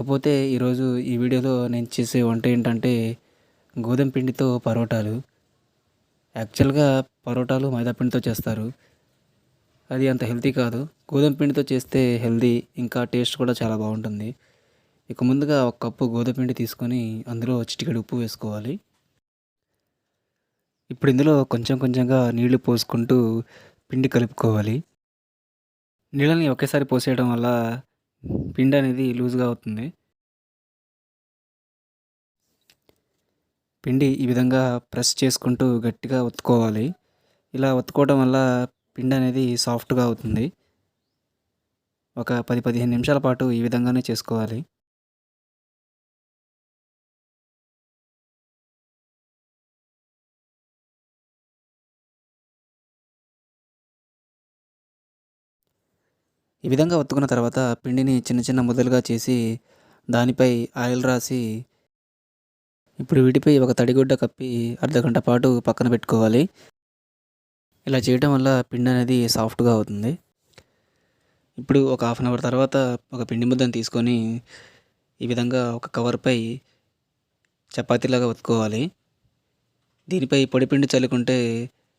ఇకపోతే ఈరోజు ఈ వీడియోలో నేను చేసే వంట ఏంటంటే గోధుమ పిండితో పరోటాలు. యాక్చువల్గా పరోటాలు మైదాపిండితో చేస్తారు. అది అంత హెల్తీ కాదు. గోధుమ పిండితో చేస్తే హెల్తీ ఇంకా టేస్ట్ కూడా చాలా బాగుంటుంది. ఇక ముందుగా ఒక కప్పు గోధుమ పిండి తీసుకొని అందులో చిటికెడు ఉప్పు వేసుకోవాలి. ఇప్పుడు ఇందులో కొంచెం కొంచెంగా నీళ్ళు పోసుకుంటూ పిండి కలుపుకోవాలి. నీళ్ళని ఒకేసారి పోసేయడం వల్ల పిండి అనేది లూజ్గా అవుతుంది. పిండి ఈ విధంగా ప్రెస్ చేసుకుంటూ గట్టిగా ఒత్తుకోవాలి. ఇలా ఒత్తుకోవడం వల్ల పిండి అనేది సాఫ్ట్గా అవుతుంది. ఒక పది పదిహేను నిమిషాల పాటు ఈ విధంగానే చేసుకోవాలి. ఈ విధంగా ఒత్తుకున్న తర్వాత పిండిని చిన్న చిన్న ముద్దలుగా చేసి దానిపై ఆయిల్ రాసి ఇప్పుడు వీటిపై ఒక తడిగుడ్డ కప్పి అర్ధగంట పాటు పక్కన పెట్టుకోవాలి. ఇలా చేయడం వల్ల పిండి అనేది సాఫ్ట్గా అవుతుంది. ఇప్పుడు ఒక హాఫ్ అన్ అవర్ తర్వాత ఒక పిండి ముద్దను తీసుకొని ఈ విధంగా ఒక కవర్పై చపాతీలాగా ఒత్తుకోవాలి. దీనిపై పొడి పిండి చల్లుకుంటే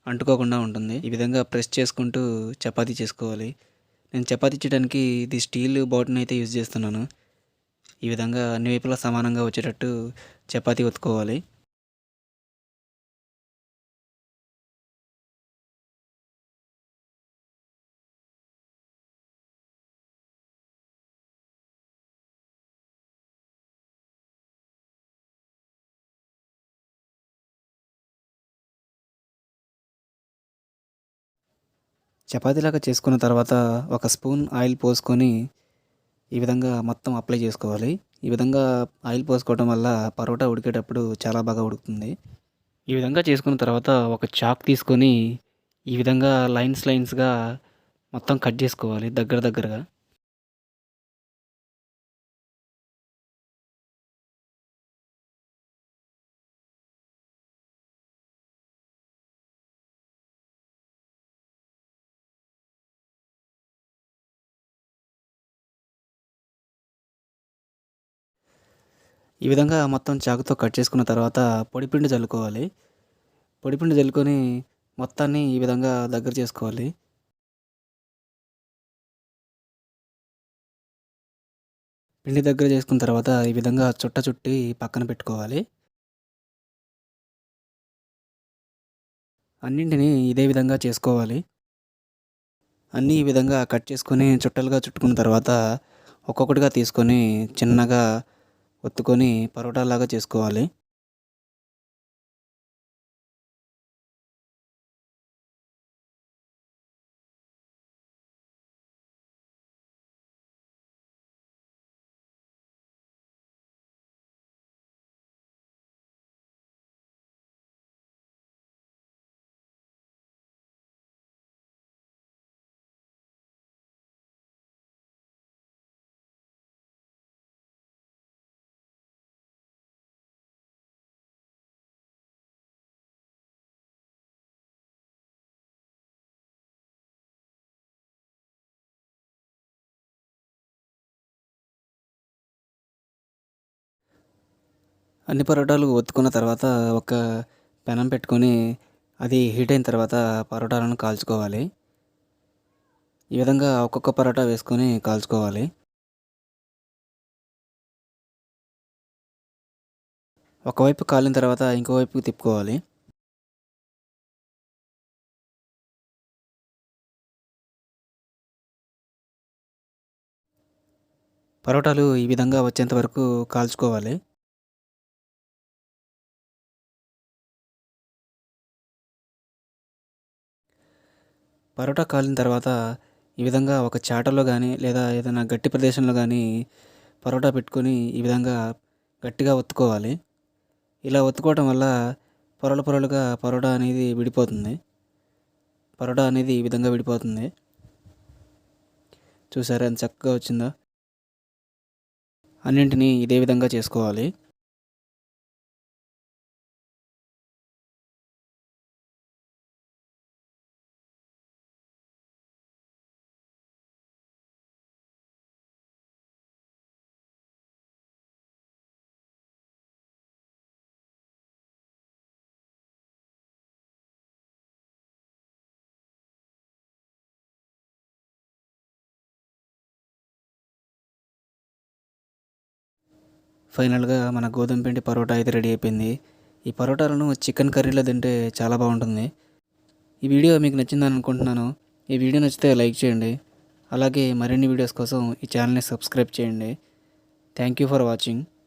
అంటుకోకుండా ఉంటుంది. ఈ విధంగా ప్రెస్ చేసుకుంటూ చపాతీ చేసుకోవాలి. నేను చపాతీ చేయడానికి ఇది స్టీల్ బాటిల్ని అయితే యూజ్ చేస్తున్నాను. ఈ విధంగా అన్ని వైపులా సమానంగా వచ్చేటట్టు చపాతీ ఒత్తుకోవాలి. చపాతీలాగా చేసుకున్న తర్వాత ఒక స్పూన్ ఆయిల్ పోసుకొని ఈ విధంగా మొత్తం అప్లై చేసుకోవాలి. ఈ విధంగా ఆయిల్ పోసుకోవడం వల్ల పరోటా ఉడికేటప్పుడు చాలా బాగా ఉడుకుతుంది. ఈ విధంగా చేసుకున్న తర్వాత ఒక చాక్ తీసుకొని ఈ విధంగా లైన్స్ లైన్స్గా మొత్తం కట్ చేసుకోవాలి దగ్గర దగ్గరగా. ఈ విధంగా మొత్తం చాకుతో కట్ చేసుకున్న తర్వాత పొడిపిండి చల్లుకోవాలి. పొడిపిండి చల్లుకొని మొత్తాన్ని ఈ విధంగా దగ్గర చేసుకోవాలి. పిండి దగ్గర చేసుకున్న తర్వాత ఈ విధంగా చుట్ట చుట్టి పక్కన పెట్టుకోవాలి. అన్నింటినీ ఇదే విధంగా చేసుకోవాలి. అన్నీ ఈ విధంగా కట్ చేసుకొని చుట్టలుగా చుట్టుకున్న తర్వాత ఒక్కొక్కటిగా తీసుకొని చిన్నగా ఒత్తుకొని పరోటాలాగా చేసుకోవాలి. అన్ని పరోటాలు ఒత్తుకున్న తర్వాత ఒక పెనం పెట్టుకొని అది హీట్ అయిన తర్వాత పరోటాలను కాల్చుకోవాలి. ఈ విధంగా ఒక్కొక్క పరోటా వేసుకొని కాల్చుకోవాలి. ఒకవైపు కాలిన తర్వాత ఇంకోవైపు తిప్పుకోవాలి. పరోటాలు ఈ విధంగా వచ్చేంత వరకు కాల్చుకోవాలి. పరోటా కాలిన తర్వాత ఈ విధంగా ఒక చాటలో కానీ లేదా ఏదైనా గట్టి ప్రదేశంలో కానీ పరోటా పెట్టుకొని ఈ విధంగా గట్టిగా ఒత్తుకోవాలి. ఇలా ఒత్తుకోవటం వల్ల పొరలు పొరలుగా పరోటా అనేది విడిపోతుంది. పరోటా అనేది ఈ విధంగా విడిపోతుంది. చూసారా ఎంత చక్కగా వచ్చిందో? అన్నింటినీ ఇదే విధంగా చేసుకోవాలి. ఫైనల్గా మన గోధుమ పిండి పరోటా అయితే రెడీ అయిపోయింది. ఈ పరోటాలను చికెన్ కర్రీలో తింటే చాలా బాగుంటుంది. ఈ వీడియో మీకు నచ్చిందని అనుకుంటున్నాను. ఈ వీడియో నచ్చితే లైక్ చేయండి. అలాగే మరిన్ని వీడియోస్ కోసం ఈ ఛానల్ని సబ్స్క్రైబ్ చేయండి. Thank you for watching.